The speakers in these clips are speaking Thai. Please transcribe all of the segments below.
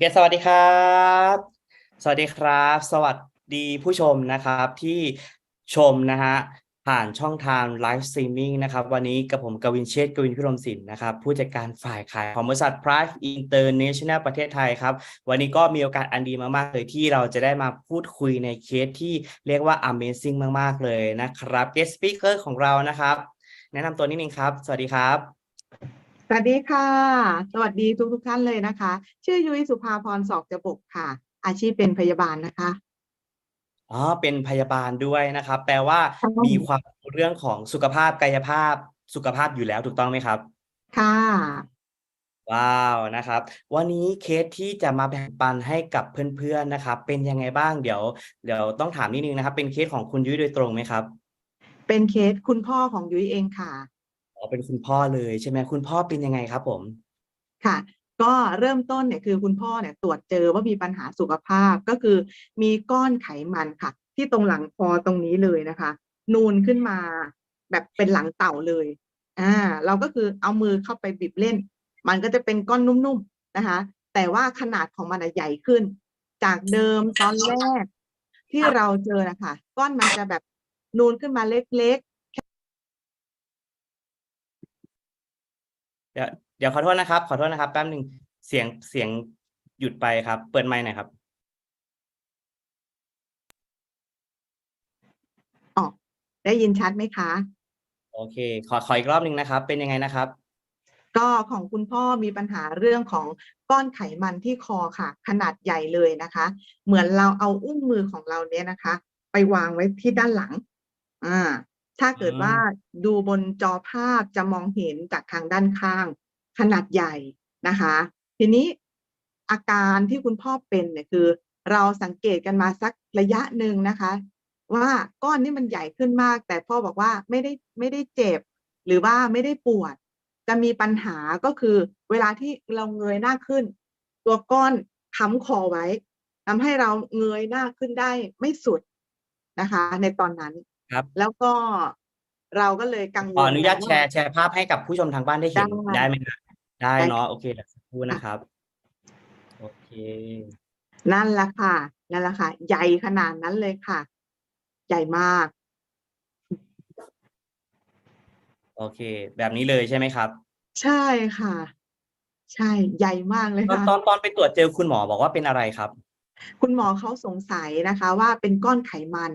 เกสวัสดีครับ สวัสดีครับ สวัสดีผู้ชมนะครับที่ชมนะฮะผ่านช่องทางไลฟ์สตรีมมิ่งนะครับวันนี้กับผมกวินเชษกวินพิรมสินนะครับผู้จัดการฝ่ายขายของบริษัท Price International ประเทศไทยครับ วันนี้ก็มีโอกาสอันดีมากๆเลยที่เราจะได้มาพูดคุยในเคสที่เรียกว่า Amazing มากๆเลยนะครับ Guest Speaker ของเรานะครับ แนะนำตัวนิดนึงครับ สวัสดีครับ สวัสดีค่ะ สวัสดีทุกทุกๆท่านเลยนะคะ ชื่อยุ้ยสุภาพรศอกจบกค่ะ อาชีพเป็นพยาบาลนะคะอ๋อเป็นพยาบาลด้วยนะครับ แปลว่าใช่มีความรู้เรื่องของสุขภาพกายภาพสุขภาพอยู่แล้วถูกต้องไหมครับ ค่ะว้าวนะครับ วันนี้เคสที่จะมาแบ่งปันให้กับเพื่อนๆนะครับ เป็นยังไงบ้างเดี๋ยว เดี๋ยวต้องถามนิดนึงนะครับ เป็นเคสของคุณยุ้ยโดยตรงไหมครับ เป็นเคสคุณพ่อของยุ้ยเองค่ะ อ๋อเป็นคุณพ่อเลยใช่ไหม คุณพ่อเป็นยังไงครับผม ค่ะ ก็เริ่มต้นเนี่ยคือคุณพ่อเนี่ยตรวจเจอว่ามีปัญหาสุขภาพก็คือมีก้อนไขมันค่ะ ที่ตรงหลังคอตรงนี้เลยนะคะ นูนขึ้นมาแบบเป็นหลังเต่าเลยอ่าเราก็คือเอามือเข้าไปบีบเล่น มันก็จะเป็นก้อนนุ่มๆนะคะ แต่ว่าขนาดของมันอะใหญ่ขึ้น จากเดิมตอนแรก ที่เราเจอนะคะก้อนมันจะแบบนูนขึ้นมาเล็ก เดี๋ยวเดี๋ยวขอโทษนะครับ ขอโทษนะครับแป๊บหนึ่งเสียงเสียงหยุดไปครับ เปิดไมค์หน่อยครับๆอ๋อได้ยินชัดไหมคะ โอเค ขอขออีกรอบหนึ่งนะครับ เป็นยังไงนะครับ ก็ของคุณพ่อมีปัญหาเรื่องของก้อนไขมันที่คอค่ะ ขนาดใหญ่เลยนะคะ เหมือนเราเอาอุ้งมือของเราเนี่ยนะคะ ไปวางไว้ที่ด้านหลัง อ่า ถ้าเกิดอ่าว่าดูบนจอภาพจะมองเห็นจากทางด้านข้าง ขนาดใหญ่นะคะ ทีนี้อาการที่คุณพ่อเป็นเนี่ยคือ เราสังเกตกันมาสักระยะหนึ่งนะคะ ว่าก้อนนี้มันใหญ่ขึ้นมาก แต่พ่อบอกว่าไม่ได้ไม่ได้เจ็บ หรือว่าไม่ได้ปวด จะมีปัญหาก็คือ เวลาที่เราเงยหน้าขึ้น ตัวก้อนค้ำคอไว้ทำให้เราเงยหน้าขึ้นได้ไม่สุดนะคะ ในตอนนั้น ครับ แล้วก็เราก็เลยกังวขอลอนุญาตว่าแชร์แชร์ภาพให้กับผู้ชมทางบ้านได้เห็นได้ได้ไหมครับได้ได้ เนาะโอเคเดี๋ยวสักครู่นะครับ โอเค นั่นแหละค่ะ นั่นแหละค่ะ ใหญ่ขนาดนั้นเลยค่ะ ใหญ่มาก โอเค แบบนี้เลยใช่ไหมครับ ใช่ค่ะ ใช่ ใหญ่มากเลยตอนค่ะ ตอนตอนไปตรวจเจอคุณหมอบอกว่าเป็นอะไรครับ คุณหมอเขาสงสัยนะคะ ว่าเป็นก้อนไขมัน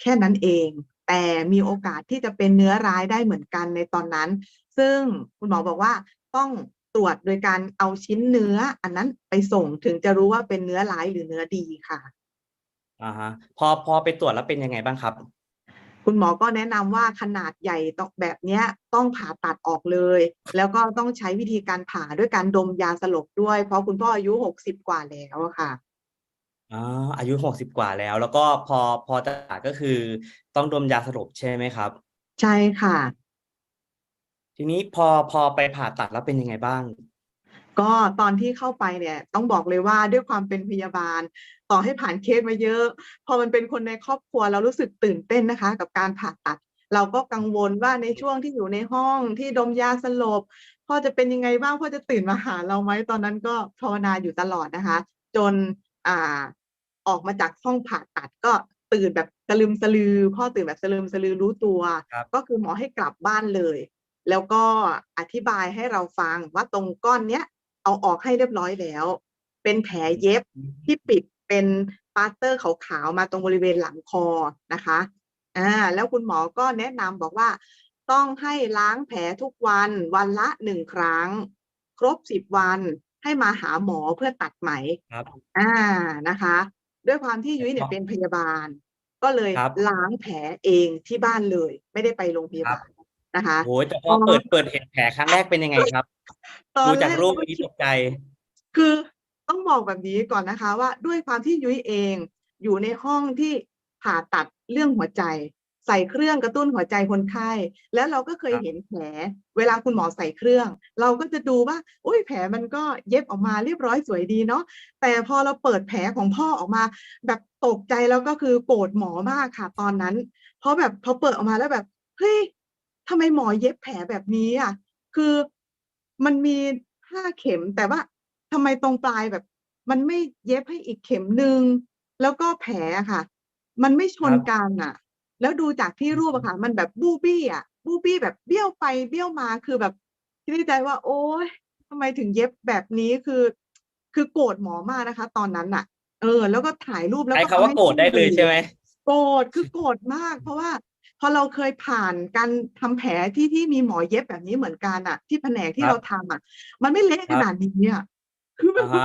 แค่นั้นเอง แต่มีโอกาสที่จะเป็นเนื้อร้ายได้เหมือนกันในตอนนั้น ซึ่งคุณหมอบอกว่าต้องตรวจโดยการเอาชิ้นเนื้อ อันนั้นไปส่งถึงจะรู้ว่าเป็นเนื้อร้ายหรือเนื้อดีค่ะอ่าฮะพอพอไปตรวจแล้วเป็นยังไงบ้างครับ คุณหมอก็แนะนำว่าขนาดใหญ่ต้องแบบเนี้ยต้องผ่าตัดออกเลย แล้วก็ต้องใช้วิธีการผ่าด้วยการดมยาสลบด้วย เพราะคุณพ่ออายุหกสิบกว่าแล้วอะค่ะ อ๋อ อายุหกสิบกว่าแล้ว แล้วก็พอ พอ จะผ่าก็คือต้องดมยาสลบใช่ไหมครับ ใช่ค่ะ ทีนี้พอ พอไปผ่าตัดแล้วเป็นยังไงบ้าง ก็ตอนที่เข้าไปเนี่ย ต้องบอกเลยว่า ด้วยความเป็นพยาบาล ต่อให้ผ่านเคสมาเยอะ พอมันเป็นคนในครอบครัว เรารู้สึกตื่นเต้นนะคะกับการผ่าตัด เราก็กังวลว่า ในช่วงที่อยู่ในห้อง ที่ดมยาสลบ พ่อจะเป็นยังไงบ้าง พ่อจะตื่นมาหาเราไหม ตอนนั้นก็ภาวนาอยู่ตลอดนะคะ จน อ่า ออกมาจากห้องผ่าตัดก็ตื่นแบบสลืมสลือพ่อตื่นแบบสลืมสลือรู้ตัวครับก็คือหมอให้กลับบ้านเลย แล้วก็อธิบายให้เราฟังว่าตรงก้อนเนี้ยเอาออกให้เรียบร้อยแล้ว เป็นแผลเย็บที่ปิดเป็นปาสเตอร์ขาวๆมาตรงบริเวณหลังคอนะคะอ่าแล้วคุณหมอก็แนะนำบอกว่า ต้องให้ล้างแผลทุกวันวันละหนึ่งครั้ง ครบสิบวันให้มาหาหมอเพื่อตัดไหมครับอ่านะคะ ด้วยความที่ยุ้ยเนี่ยครับเป็นพยาบาล ก็เลยครับล้างแผลเองที่บ้านเลย ไม่ได้ไปโรงพยาบาลนะคะโอ้ยแต่พอเปิดเปิดเห็นแผลครั้งแรกเป็นยังไงครับตอนดูแรจากกรูปก็นี้คิตดกใจ คือต้องบอกแบบนี้ก่อนนะคะ ว่าด้วยความที่ยุ้ยเองอยู่ในห้องที่ผ่าตัดเรื่องหัวใจ ใส่เครื่องกระตุ้นหัวใจคนไข้ แล้วเราก็เคยครับเห็นแผล เวลาคุณหมอใส่เครื่อง เราก็จะดูว่าอุ้ยแผลมันก็เย็บออกมาเรียบร้อยสวยดีเนาะแต่พอเราเปิดแผลของพ่อออกมา แบบตกใจแล้วก็คือโกรธหมอมากค่ะตอนนั้น เพราะแบบพอเปิดออกมาแล้วแบบเฮ้ยทำไมหมอเย็บแผลแบบนี้อะคือมันมีห้าเข็มแต่ว่าทำไมตรงปลายแบบ มันไม่เย็บให้อีกเข็มหนึ่งแล้วก็แผลอะค่ะ มันไม่ชนครับกันอะ แล้วดูจากที่รูปอะค่ะ มันแบบบูบี้อะบูบี้แบบเบี้ยวไปเบี้ยวมาคือแบบคิดในใจว่า โอ๊ยทำไมถึงเย็บแบบนี้คือ คือโกรธหมอมากนะคะ ตอนนั้นน่ะเออ แล้วก็ถ่ายรูปแล้วใช้ก็คำว่าเอาให้โกรธได้เลยพื่อนใช่ไหมโกรธคือโกรธมาก เพราะว่าพอเราเคยผ่านการทำแผลที่ที่มีหมอเย็บแบบนี้เหมือนกันอะที่แผนกที่ครับเราทำอะมันไม่เละครัขบนาดนี้อะคือมันอ่าฮะ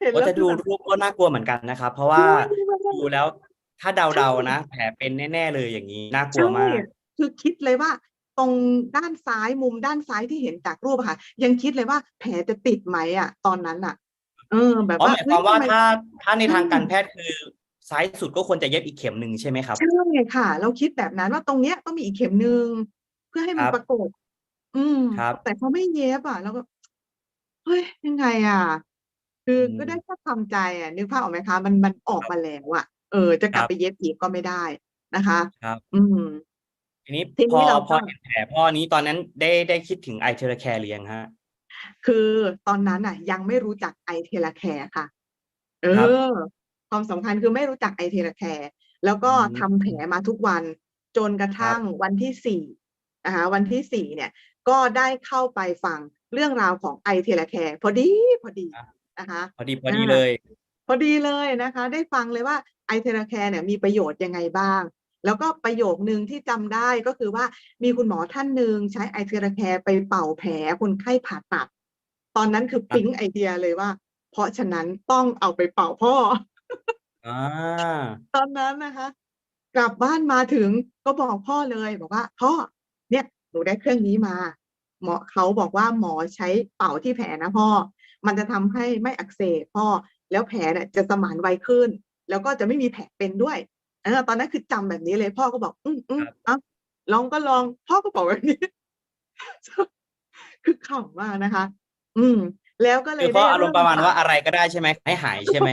เห็นก็แล้วจะคืดูอแบบรูปก็น่ากลัวเหมือนกันนะครับ เพราะว่าใช่มันดูแล้ว ถ้าใช่เดาๆนะแผลเป็นแน่ ๆ เลยอย่างนี้น่ากลัใช่วมาก คือคิดเลยว่า ตรงด้านซ้ายมุมด้านซ้ายที่เห็นจากรูปอะค่ะ ยังคิดเลยว่าแผลจะติดไหมอะ ตอนนั้นอะ เออ แบบอ๋อว่าหมายคเฮ้วายมว่าทำไมถ้าถ้าในใช่ทางการแพทย์คือซ้ายสุดก็ควรจะเย็บอีกเข็มหนึ่งใช่ไหมครับใช่ค่ะ เราคิดแบบนั้นว่าตรงเนี้ยต้องมีอีกเข็มหนึ่งเพื่อให้คมันรับประกบอืมครับ แต่เขาไม่เย็บอะแล้วก็เฮ้ยยังไงอะคืออืก็ได้มแค่ทำใจอะนึกภาพออกไหมคะ มันมันออกครับมาแล้วอะ เออ จะคกลัรับบไปเย็บอีกก็ไม่ได้นะคะ ครับ อืม ทีนี้ทีพอ นี้เราพอก็เห็นแผลพ่อนี้ตอนนั้นได้ ได้คิดถึงไอเทอร์แคร์หรือยังฮะคือตอนนั้นน่ะยังไม่รู้จักไอเทลาแคร์ค่ะ เอครับ อ ความสำคัญคือไม่รู้จักไอเทลาแคร์แล้วอืก็ทำแผลมมาทุกวัน จนกระครัทั่บ งวันที่สี่นะคะ วันที่สี่เนี่ย ก็ได้เข้าไปฟังเรื่องราวของไอเทลาแคร์พอดี พอดีอานะคะ พอดีพออาดีเลย พอดีเลยนะคะ ได้ฟังเลยว่า ไอเทลาแคร์เนี่ยมีประโยชน์ยังไงบ้าง แล้วก็ประโยคนึงที่จำได้ก็คือว่ามีคุณหมอท่านหนึ่งใช้ไอเทลาแคร์ไปเป่าแผลคนไข้ผ่าตัด ตอนนั้นคือครับปิ๊งไอเดียเลยว่า เพราะฉะนั้นต้องเอาไปเป่าพ่ออาตอนนั้นนะคะ กลับบ้านมาถึงก็บอกพ่อเลยบอกว่า"พ่อเนี่ยหนูได้เครื่องนี้มาหมอเขาบอกว่าหมอใช้เป่าที่แผลนะพ่อ มันจะทำให้ไม่อักเสบพ่อ แล้วแผลเนี่ยจะสมานไวขึ้น แล้วก็จะไม่มีแผลเป็นด้วย"เออตอนนั้นคือจำแบบนี้เลย พ่อก็บอก"อืมครับๆอ้าวลองก็ลอง"พ่อก็บอกแบบนี้ คือขำมากนะคะ อืม แล้วก็เลคืยอพ่ได้ออารเริ่มณ์มประมาณฟัว่างอะไรก็ได้ใช่ไหมให้หายใช่ไหม?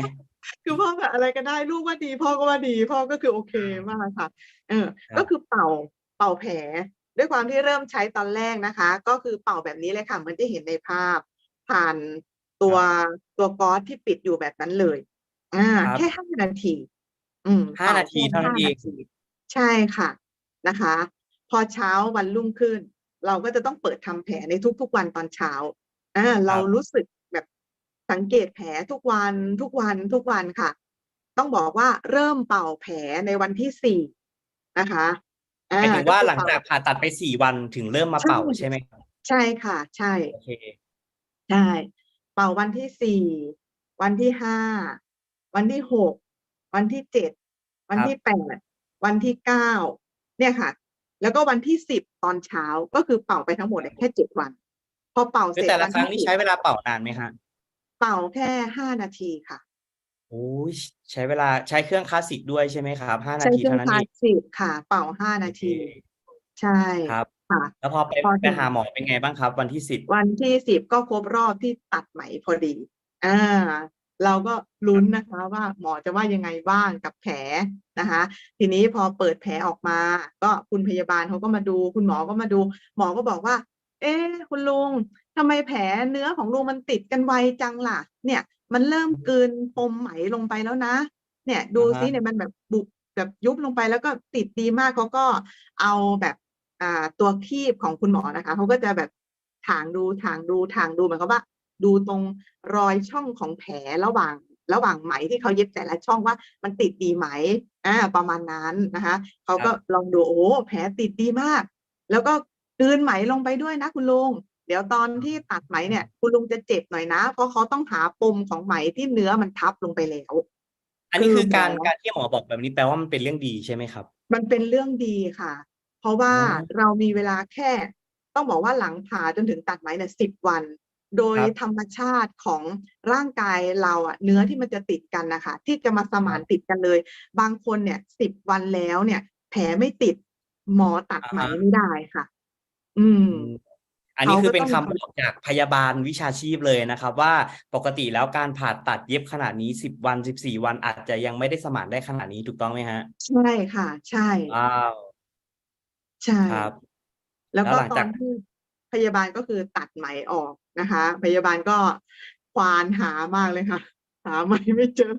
คือพ่อแบบอะไรก็ได้ลูกว่าดี พ่อก็ว่าดี พ่อก็คือโอเคอามากค่ะ เออครัก็บคือเป่าเป่าแผล ด้วยความที่เริ่มใช้ตอนแรกนะคะ ก็คือเป่าแบบนี้เลยค่ะเหมือนที่เห็นในภาพ ผ่านตัควรับตัวก๊อซที่ปิดอยู่แบบนั้นเลย อาครัแค่บ5นาที อืม5เป่านาแคที่่เท่านั้น5เอนาง ที ใช่ค่ะนะคะ พอเช้าวันรุ่งขึ้น เราก็จะต้องเปิดทำแผลในทุกๆวันตอนเช้าอาคเรารับ รู้สึกแบบสังเกตแผลทุกวันทุกวันทุกวันค่ะ ต้องบอกว่าเริ่มเป่าแผลในวันที่4นะคะอหมาายถึงก็ว่าคือหลังเป่าจากผ่าตัดไป4วันถึงเริ่มมาใช่เป่าใช่ไหมครับ?ใช่ค่ะ ใช่ โอเค ใช่เป่าวันที่4วันที่5 วันที่6วันที่7วันครับที่8วันที่9เนี่ยค่ะ แล้วก็วันที่10ตอนเช้าก็คือเป่าไปทั้งหมดเนี่ยแค่7วัน พอเป่าคืเสอร็จแต่วัละนครั้ที่งนี่10ใช้เวลาเป่านานไหมครับ?เป่าแค่5นาทีค่ะโอ้โฮชใช้เวลาใช้เครื่องคลาสสิกด้วยใช่ไหมครับ?5ใชนา้ทีเครื่เท่าองนั้คนลาเองสสิกค่ะ เป่า5โอนาเคที ใช่ครับค่ะแล้วพอไปพอไปถึงหาหมอเป็นไงบ้างครับ วันที่ 10? วันที่10ก็ครบรอบที่ตัดไหมพอดีอา เราก็ลุ้นนะคะว่าหมอจะว่ายังไงบ้างกับแผลนะคะ ทีนี้พอเปิดแผลออกมา ก็คุณพยาบาลเขาก็มาดู คุณหมอก็มาดู หมอก็บอกว่า"เอ๊คุณลุงทำไมแผลเนื้อของลุงมันติดกันไวจังล่ะ เนี่ย มันเริ่มอืกลืนมปมไหมลงไปแล้วนะ เนี่ยดอูะฮซิะเนี่ยมันแบบบุบแบบยุบลงไปแล้วก็ติดดีมาก"เขาก็เอาแบบอ่าตัวคีบของคุณหมอนะคะเขาก็จะแบบถ่างดูถ่างดูถ่างดูเหมือนกับว่า ดูตรงรอยช่องของแผลระหว่างระหว่างไหมที่เขาเย็บแต่ละช่องว่ามันติดดีไหมอาประมาณนั้นนะคะเขาครัก็บลองดูโอ้โฮแผลติดดีมาก แล้วก็กลืนไหมลงไปด้วยนะคุณลุงเดี๋ยวตอนที่ตัดไหมเนี่ยคุณลุงจะเจ็บหน่อยนะ เพราะเขาต้องหาปมของไหมที่เนื้อมันทับลงไปแล้ว อันคนี้ือคือหมการอการที่หมอบอกแบบนี้แปลว่ามันเป็นเรื่องดีใช่ไหมครับ?มันเป็นเรื่องดีค่ะ เพราะว่าอ๋อเรามีเวลาแค่ ต้องบอกว่าหลังผ่าจนถึงตัดไหมเนี่ย10วัน โดยครับธรรมชาติของร่างกายเราอะเนื้อที่มันจะติดกันน่ะค่ะที่จะมาสคมารันบติดกันเลย บางคนเนี่ย10วันแล้วเนี่ย แผลไม่ติดหมอตัดอะไหมฮะไม่ได้ค่ะ อืมอืมอันเขนี้าคืก็อเป็ตน้องคำบอกจากพยาบาลวิชาชีพเลยนะครับ ว่าปกติแล้วการผ่าตัดเย็บขนาดนี้10วัน14วันอาจจะยังไม่ได้สมานได้ขนาดนี้ถูกต้องไหมครับ?ใช่ค่ะ ใช่ว้าวใช่ครับ แล้แล้ววก็หลังตจอากนที่ พยาบาลก็คือตัดไหมออกนะคะ พยาบาลก็ควานหามากเลยค่ะ หาไม่ไม่เจอ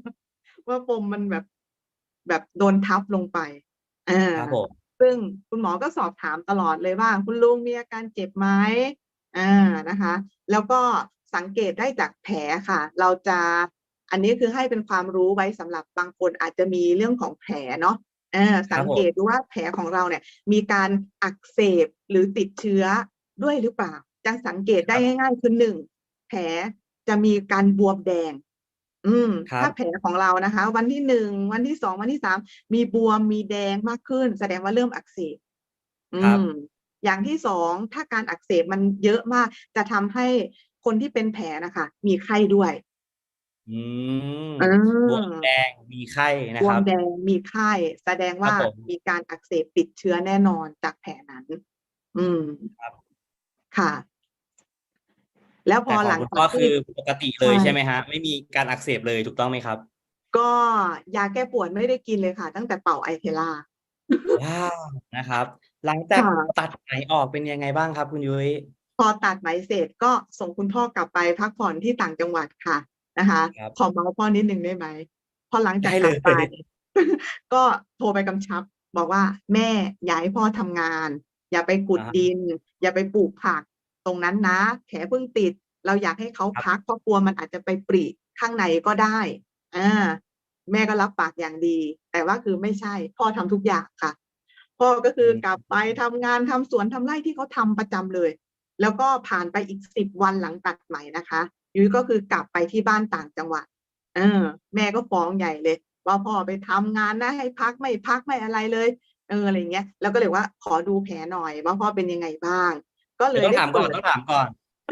ว่าปมมันแบบแบบโดนทับลงไปอ่าครับผมซึ่งคุณหมอก็สอบถามตลอดเลยว่า คุณลุงมีอาการเจ็บไหมอ่านะคะ แล้วก็สังเกตได้จากแผลค่ะ เราจะอันนี้คือให้เป็นความรู้ไว้สำหรับบางคนอาจจะมีเรื่องของแผลเนาะเออสังเกตดูว่าแผลของเราเนี่ย มีการอักเสบหรือติดเชื้อ ด้วยหรือเปล่า จะสังเกตได้ง่ายๆคือหนึ่งแผลจะมีการบวมแดง อืมครับถ้าแผลของเรานะคะ วันที่หนึ่งวันที่สองวันที่สามมีบวมมีแดงมากขึ้น แสดงว่าเริ่มอักเสบอืครับมอย่างที่สองถ้าการอักเสบมันเยอะมาก จะทำให้คนที่เป็นแผลนะคะ มีไข้ด้วย อืมเออบวมแดงมีไข้นะบวคมรับแดงมีไข้ แสดงว่าครับผมมีการอักเสบติดเชื้อแน่นอนจากแผลนั้น อืมครับ ค่ะ แล้วพแต่อขอหลังงคุณจากพ่อที่คือปกติเลยใช่ ใช่ไหมฮะ ไม่มีการอักเสบเลยถูกต้องไหมครับ ก็ยาแก้ปวดไม่ได้กินเลยค่ะ ตั้งแต่เป่าไอเทล่าว้าวนะครับ หลังจากค่ะ ตัดไหมออกเป็นยังไงบ้างครับ คุณยุ้ยพอตัดไหมเสร็จก็ส่งคุณพ่อกลับไปพักผ่อนที่ต่างจังหวัดค่ะนะคะครับ ขอเมาส์พ่อนิดหนึ่งได้ไหมพอหลังจากได้กเลลัยบไปก็โทรไปกำชับ บอกว่าแม่อย่าให้พ่อทำงาน อย่าไปขุดอ่าดิน อย่าไปปลูกผักตรงนั้นนะ แผลเพิ่งติด เราอยากให้เขาครับพักเพราะกลัวมันอาจจะไปปริข้างในก็ได้อ่าแม่ก็รับปากอย่างดี แต่ว่าคือไม่ใช่ พ่อทำทุกอย่างค่ะ พ่อก็คืออืมกลับไปทำงานทำสวนทำไร่ที่เขาทำประจำเลย แล้วก็ผ่านไปอีกสิบวันหลังตัดไหมนะคะยุ้ยก็คือกลับไปที่บ้านต่างจังหวัด เออ แม่ก็ฟ้องใหญ่เลย ว่าพ่อไปทำงานนะให้พักไม่พักไม่อะไรเลย เอออะไรเงี้ยแล้วก็เลยว่าขอดูแผลหน่อยว่าพ่อเป็นยังไงบ้าง ก็เลเดี๋ยยวต้องได้ถามก่อนเปิดต้องถามก่อน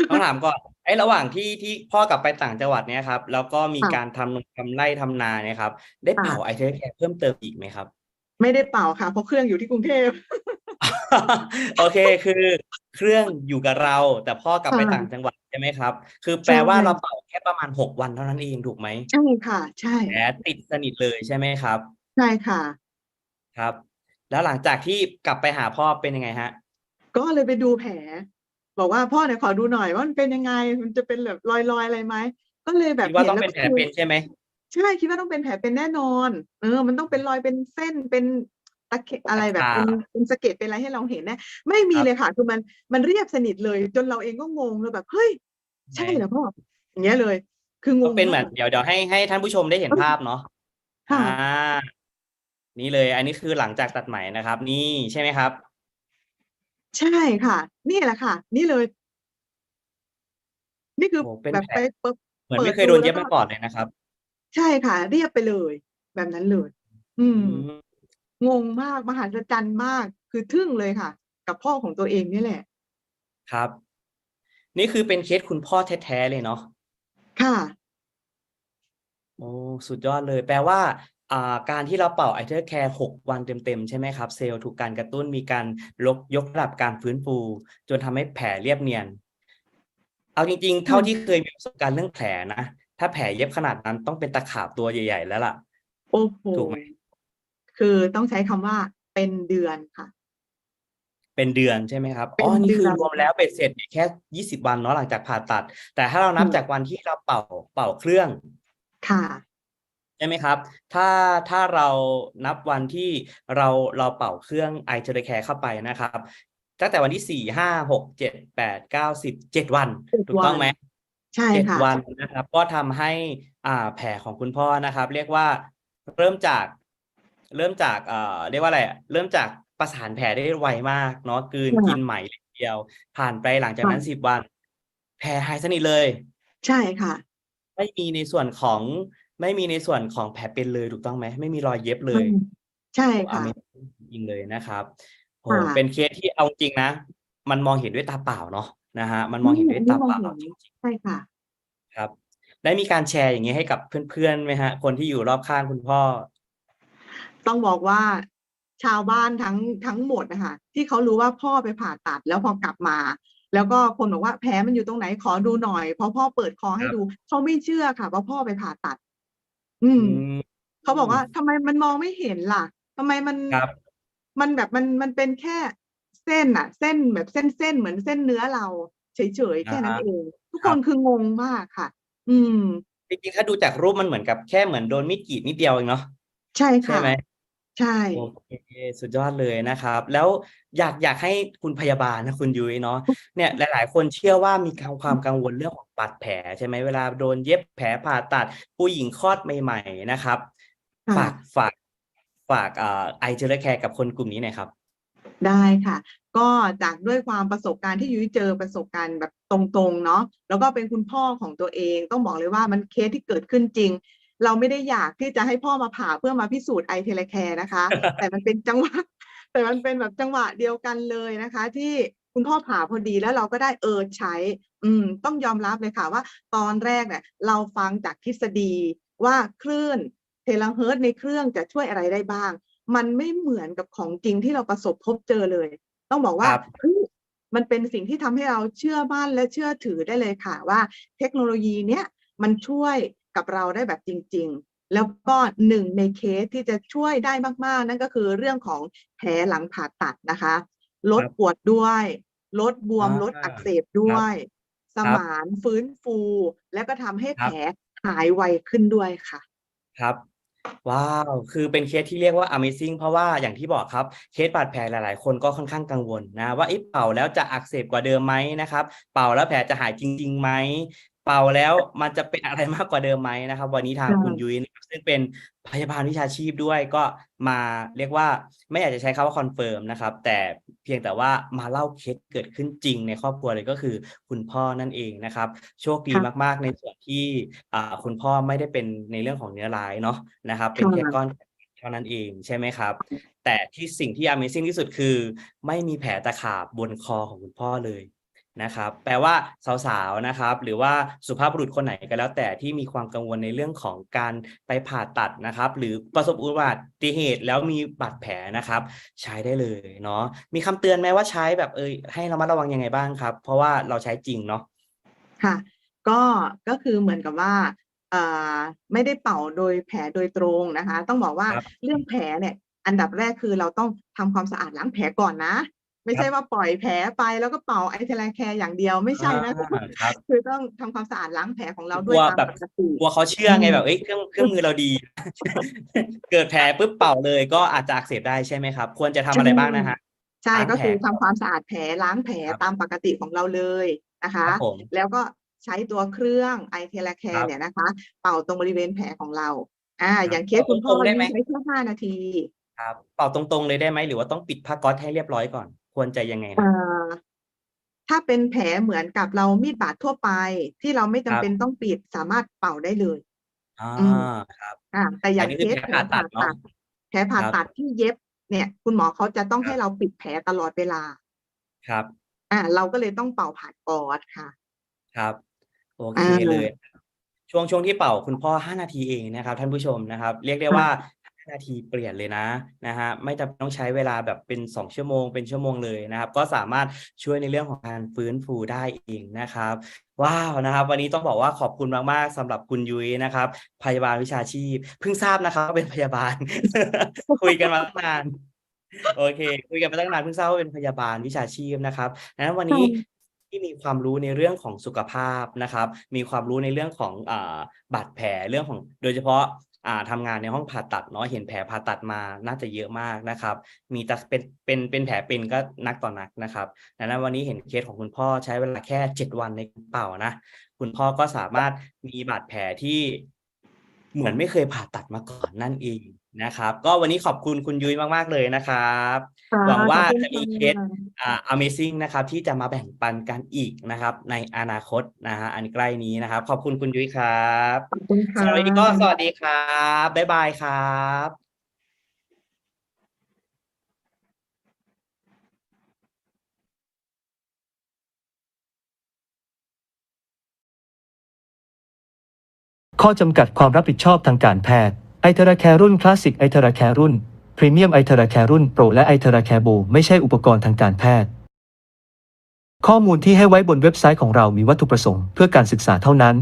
ต้องถามก่อนไอ้ระหว่างที่ที่พ่อกลับไปต่างจังหวัดเนี่ยครับ แล้วก็มีค่ะการทำทำไร่ทำนาเนี่ยครับ ได้ค่ะเป่าไอเทอร์แคร์เพิ่มเติมอีกไหมครับ ไม่ได้เป่าค่ะ เพราะเครื่องอยู่ที่กรุงเทพโอเคคือ เครื่องอยู่กับเรา แต่พ่อกลับไปค่ะต่างจังหวัดใช่ไหมครับ คือแปลใช่ว่าเราเป่าแค่ประมาณหกวันเท่านั้นเองถูกไหมใช่ค่ะ ใช่แผลติดสนิทเลยใช่ไหมครับ ใช่ค่ะ ครับ แล้วหลังจากที่กลับไปหาพ่อเป็นยังไงฮะ ก็เลยไปดูแผล บอกว่าพ่อเนี่ยขอดูหน่อยว่ามันเป็นยังไง มันจะเป็นแบบรอยๆอะไรไหมก็เลยแบบคิดว่าเห็นต้องแล้วเป็นก็แผลคือเป็นใช่ไหมใช่คิดว่าต้องเป็นแผลเป็นแน่นอน เออ มันต้องเป็นรอยเป็นเส้นเป็นตะเข็บอะไรแบบเป็นเป็นสะเก็ดเป็นอะไรให้เราเห็นนะไม่มีเลยค่ะคือมันมันเรียบสนิทเลย จนเราเองก็งงเลยแบบเฮ้ยใช่เหรอพ่ออย่างเงี้ยเลย คืองก็งเป็นเหมืมาอกนเดี๋ยวเดี๋ยวให้ให้ท่านผู้ชมได้เห็นภาพเนาะค่ะอ่า นี่เลย อันนี้คือหลังจากตัดไหมนะครับ นี่ใช่ไหมครับ ใช่ค่ะ นี่แหละค่ะ นี่เลย นี่คือโอ้เป็นแบบแผลไปเปิดเหมือนเปิไม่ดเคยดูโดนแล้วเย็บก็ มาก่อนเลยนะครับ ใช่ค่ะ เรียบไปเลย แบบนั้นเลย อืมอืมงงมาก มหัศจรรย์มาก คือทึ่งเลยค่ะ กับพ่อของตัวเองนี่แหละ ครับ นี่คือเป็นเคสคุณพ่อแท้ๆเลยเนาะค่ะ โอ้สุดยอดเลย แปลว่าอ่า การที่เราเป่าไอเทอร์แคร์หกวันเต็มๆ ใช่ไหมครับ เซลล์ถูกการกระตุ้นมีการลดยกระดับการฟื้นฟู จนทำให้แผลเรียบเนียน เอาจริงๆ เท่าที่เคยมีประสบการณ์เรื่องแผลนะ ถ้าแผลเย็บขนาดนั้นต้องเป็นตะขาบตัวใหญ่ ๆ แล้วล่ะ โอ้โหถูกไหมคือต้องใช้คำว่าเป็นเดือนค่ะ เป็นเดือนใช่ไหมครับเป็นอ๋อนี่คือเดือนรวมแล้วเบ็ดเสร็จเนี่ยแค่ยี่สิบวันเนาะหลังจากผ่าตัด แต่ถ้าเรานับอืมจากวันที่เราเป่าเป่าเครื่อง ค่ะใช่ไหมครับ ถ้าถ้าเรานับวันที่เราเราเป่าเครื่องไอเทอร์แคร์เข้าไปนะครับ ตั้งแต่วันที่สี่ห้าหกเจ็ดแปดเก้าสิบเจ็ดวันเจ็ดถูกต้องวันไหมใช่เจ็ดค่ะวันนะครับ ก็ทำให้อ่าแผลของคุณพ่อนะครับ เรียกว่าเริ่มจากเริ่มจากเอ่อเรียกว่าอะไรอะเริ่มจากประสานแผลได้ไวมากเนาะกลืนค่ะกินไหมเลยทีเดียว ผ่านไปหลังจากนั้นค่ะสิบวัน แผลหายสนิทเลย ใช่ค่ะ ไม่มีในส่วนของ ไม่มีในส่วนของแผลเป็นเลยถูกต้องไหม ไม่มีรอยเย็บเลยอืมใช่โอ้ค่ะ Amazing จริงๆเลยนะครับโหค่ะเป็นเคสที่เอาจริงนะ มันมองเห็นด้วยตาเปล่าเนาะนะฮะ มันมองเห็นด้วยตาเปล่าจริงใช่ค่ะ ๆครับ ได้มีการแชร์อย่างนี้ให้กับเพื่อนๆไหมฮะ คนที่อยู่รอบข้างคุณพ่อ ต้องบอกว่าชาวบ้านทั้งทั้งหมดนะคะที่เขารู้ว่าพ่อไปผ่าตัดแล้วพอกลับมา แล้วก็คนบอกว่าแผลมันอยู่ตรงไหนขอดูหน่อยพอพ่อเปิดคอให้ครับ ดูเขาไม่เชื่อค่ะว่าพ่อไปผ่าตัด อืม อืม เขาบอกว่าทำไมมันมองไม่เห็นล่ะ ทำไมมัน ครับ มันแบบมันมันเป็นแค่เส้นอะ เส้นแบบเส้นเส้นเหมือนเส้นเนื้อเราเฉย ๆแค่นั้นอ่าฮะเอง ทุกครัคบนคืองงมากค่ะ อืมจจริง ๆ ถ้าดูจากรูปมันเหมือนกับ แค่เหมือนโดนมีดกรีดนิดเดียวเองเนาะ ใช่ใช่ค่ะ ไหม ใช่ โอเคสุดยอดเลยนะครับ แล้วอยาก อยากให้คุณพยาบาลนะคุณยุ้ยเนาะ เนี่ยหลาย ๆ คนเชื่อว่ามีความความกังวลเรื่องของบาดแผลใช่ไหมเวลาโดนเย็บแผลผ่าตัดผู้หญิงคลอดใหม่ ๆ นะครับ ค่ะ ฝากฝากฝากเอ่อไอเจอร์แคร์กับคนกลุ่มนี้หน่อยครับ ได้ค่ะ ก็จากด้วยความประสบการณ์ที่ยุ้ยเจอประสบการณ์แบบตรงๆเนาะแล้วก็เป็นคุณพ่อของตัวเองต้องบอกเลยว่ามันเคสที่เกิดขึ้นจริง เราไม่ได้อยากที่จะให้พ่อมาผ่าเพื่อมาพิสูจน์ไอเทเลแคร์นะคะ แต่มันเป็นจังหวะ แต่มันเป็นแบบจังหวะเดียวกันเลยนะคะ ที่คุณพ่อผ่าพอดีแล้วเราก็ได้เออใช้ อืม ต้องยอมรับเลยค่ะว่า ตอนแรกเนี่ยเราฟังจากทฤษฎีว่าคลื่นเทเลเฮิร์ตซ์ในเครื่องจะช่วยอะไรได้บ้าง มันไม่เหมือนกับของจริงที่เราประสบพบเจอเลย ต้องบอกว่าครับเฮ้ยมันเป็นสิ่งที่ทำให้เราเชื่อมั่นและเชื่อถือได้เลยค่ะว่า เทคโนโลยีเนี้ยมันช่วย กับเราได้แบบจริง ๆ แล้วก็หนึ่งในเคสที่จะช่วยได้มากๆ นั่นก็คือเรื่องของแผลหลังผ่าตัดนะคะ ลดครับปวดด้วย ลดบวมอ่าลดอักเสบด้วยสครับมานฟื้นฟู และก็ทำให้ครัแผบลหายไวขึ้นด้วยค่ะ ครับว้าว คือเป็นเคสที่เรียกว่า Amazing เพราะว่าอย่างที่บอกครับ เคสบาดแผลหลาย ๆ คนก็ค่อนข้างกังวลนะ ว่าเอ๊ะเป่าแล้วจะอักเสบกว่าเดิมไหมนะครับ เป่าแล้วแผลจะหายจริงๆไหม เป่าแล้วมันจะเป็นอะไรมากกว่าเดิมไหมนะครับ วันนี้ทางค่ะคุณยุ้ยนะครับซึ่งเป็นพยาบาลวิชาชีพด้วยก็มาเรียกว่าไม่อยากจะใช้คำว่าคอนเฟิร์มนะครับ แต่เพียงแต่ว่ามาเล่าเคสเกิดขึ้นจริงในครอบครัวเลยก็คือคุณพ่อนั่นเองนะครับ โชคดีค่ะมากๆในส่วนที่อ่าคุณพ่อไม่ได้เป็นในเรื่องของเนื้อร้ายเนาะนะครับ เป็นแค่ค่ะก้อนเท่านั้นเองใช่ไหมครับ แต่ที่สิ่งที่ Amazing ที่สุดคือ ไม่มีแผลตะขาบบนคอของคุณพ่อเลย นะครับแปลว่าสาวๆนะครับ หรือว่าสุภาพบุรุษคนไหนก็แล้ว แต่ที่มีความกังวลในเรื่องของการไปผ่าตัดนะครับ หรือประสบอุบัติเหตุแล้วมีบาดแผลนะครับ ใช้ได้เลยเนาะมีคำเตือนไหมว่าใช้แบบเอยให้ระมัดระวังยังไงบ้างครับ เพราะว่าเราใช้จริงเนาะค่ะ ก็ก็คือเหมือนกับว่าเอ่อไม่ได้เป่าโดยแผลโดยตรงนะคะ ต้องบอกว่าครับเรื่องแผลเนี่ยอันดับแรกคือเราต้องทำความสะอาดล้างแผลก่อนนะ ไม่ใช่ว่าปล่อยแผลไปแล้วก็เป่าไอเทลแคร์อย่างเดียวไม่ใช่นะอ่าครับคือต้องทำความสะอาดล้างแผลของเรากด้วยลัวตามแบบปกติกลัวเขาเชื่อไงอืมแบบเอ้ยเครื่องเครื่องมือเราดี เกิดแผลปุ๊บเป่าเลยก็อาจจะอักเสบได้ใช่ไหมครับ ควรจะทำอะไรบ้างนะฮะใช่ล้างก็คือแผลทำความสะอาดแผลล้างแผลครับตามปกติของเราเลยนะครัคะบผมแล้วก็ใช้ตัวเครื่องไอเทลแคครัร์บเนี่ยนะคะ เป่าตรงบริเวณแผลของเราอ่าครับอย่างเคสเป่าคุณพ่อตรงๆได้นี่ไหมใช้แค่ห้านาทีครับเป่าตรงๆเลยได้ไหมหรือว่าต้องปิดผ้าก๊อซให้เรียบร้อยก่อน ควรจะยังไงเอ่นะอถ้าเป็นแผลเหมือนกับเรามีดบาดทั่วไป ที่เราไม่คจำรับ เป็นต้องปิดสามารถเป่าได้เลย อ่าอืม ครับ อ่าแต่ออัย่านงนี้เคคือสแผลแผลผ่าตัผ่าดเนาะตัด แผลผ่าครับ ตัดที่เย็บ เนี่ย คุณหมอเขาจะต้องครัให้บเราปิดแผลตลอดเวลา ครับอ่า เราก็เลยต้องเป่าผ่านกอดค่ะ ครับ โออ่าเคเลย ช่วงช่วงที่เป่าคุณพ่อห้านาทีเองนะครับ ท่านผู้ชมนะครับ เรียกได้ค่ะ ว่าห้า นาทีเปลี่ยนเลยนะนะฮะไม่จำเป็นต้องใช้เวลาแบบเป็นสองชั่วโมง เป็นชั่วโมงเลยนะครับ ก็สามารถช่วยในเรื่องของการฟื้นฟูได้เองนะครับว้าวนะครับ วันนี้ต้องบอกว่าขอบคุณมากๆสำหรับคุณยุ้ยนะครับ พยาบาลวิชาชีพ เพิ่งทราบนะครับว่าเป็นพยาบาล คุยกันมาตั้งนานโอเค คุยกันมาตั้งนานเพิ่งทราบว่าเป็นพยาบาลวิชาชีพนะครับดังนั้นวันนี้ที่มีความรู้ในเรื่องของสุขภาพนะครับ มีความรู้ในเรื่องของอ่าบาดแผลเรื่องของโดยเฉพาะอ่า ทำงานในห้องผ่าตัดเนาะเห็นแผลผ่าตัดมาน่าจะเยอะมากนะครับ มีแต่เป็นเป็นเป็นแผลเป็นก็นักต่อนักนะครับดังนั้นวันนี้เห็นเคสของคุณพ่อใช้เวลาแค่เจ็ดวันในการเป่านะ คุณพ่อก็สามารถมีบาดแผลที่เหมือนไม่เคยผ่าตัดมาก่อนนั่นเองนะครับ ก็วันนี้ขอบคุณคุณยุ้ยมาก ๆ เลยนะครับค่ะหวังว่าขอบคุณจะมีเคสค่ะอ่า Amazing นะครับที่จะมาแบ่งปันกันอีกนะครับ ในอนาคตนะฮะอันใกล้นี้นะครับ ขอบคุณคุณยุ้ยครับขอบคุณค่ะสำหรับวันนี้ก็สวัสดีครับบ๊ายบายครับข้อจำกัดความรับผิดชอบทางการแพทย์ไอเทราแครุ่นคลาสสิกไอเทราแครุ่นพ รีเมียมไอเทราแคร์รุ่นโปรและไอเทราแคโบไม่ใช่อุปกรณ์ทางการแพทย์ ข้อมูลที่ให้ไว้บนเว็บไซต์ของเรามีวัตถุประสงค์เพื่อการศึกษาเท่านั้น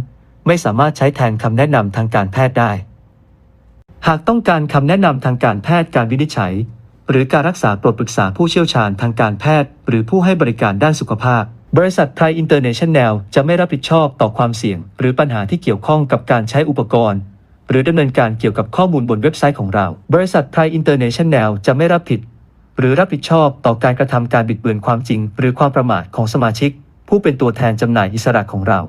ไม่สามารถใช้แทนคำแนะนำทางการแพทย์ได้ หากต้องการคำแนะนำทางการแพทย์การวินิจฉัย หรือการรักษาโปรดปรึกษาผู้เชี่ยวชาญทางการแพทย์ หรือผู้ให้บริการด้านสุขภาพ บริษัทไพรอินเตอร์เนชั่นแนลจะไม่รับผิดชอบต่อความเสี่ยง หรือปัญหาที่เกี่ยวข้องกับการใช้อุปกรณ์ หรือดำเนินการเกี่ยวกับข้อมูลบนเว็บไซต์ของเรา บริษัทไทยอินเตอร์เนชั่นแนลจะไม่รับผิด หรือรับผิดชอบต่อการกระทำการบิดเบือนความจริง หรือความประมาทของสมาชิก ผู้เป็นตัวแทนจำหน่ายอิสระของเรา